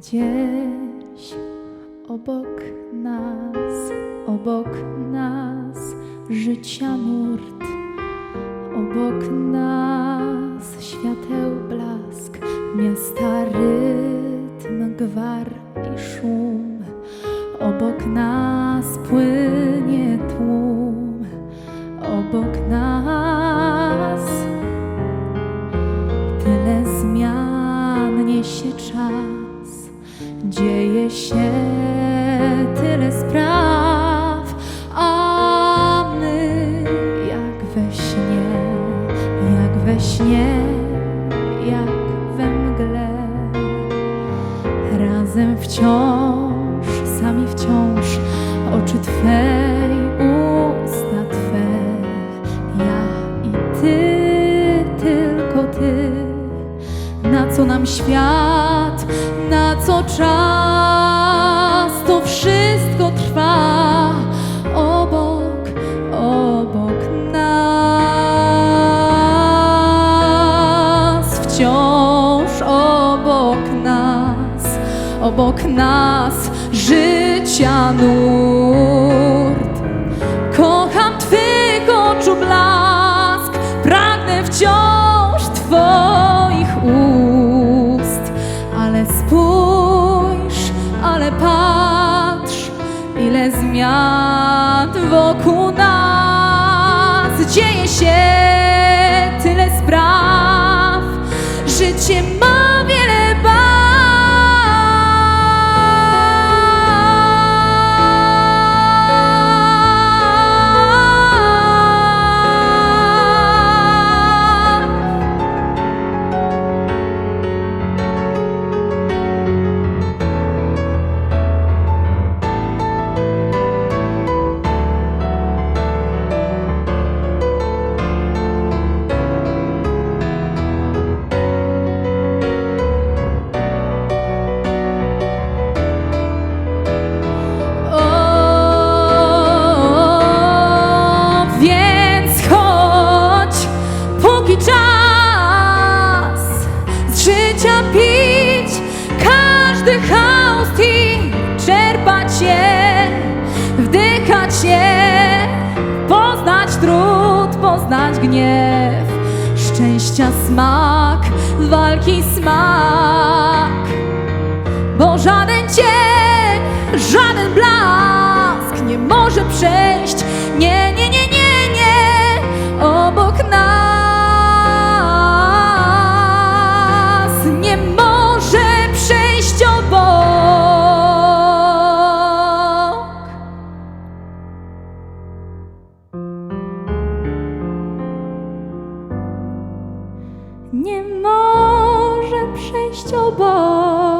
Gdzieś obok nas, obok nas życia nurt, obok nas świateł blask, miasta rytm, gwar i szum, obok nas płynie tłum, obok nas Tyle zmian niesie czas, dzieje się tyle spraw, a my jak we śnie, jak we śnie, jak we mgle, razem wciąż, sami wciąż, oczy Twe Co nam świat, na co czas, to wszystko trwa obok, obok nas, wciąż obok nas, obok nas życia nurt. без м'ятво куна. gniew Szczęścia smak, walki smak. Bo żaden cień, żaden blask Nie może przejść, nie nie może przejść obok.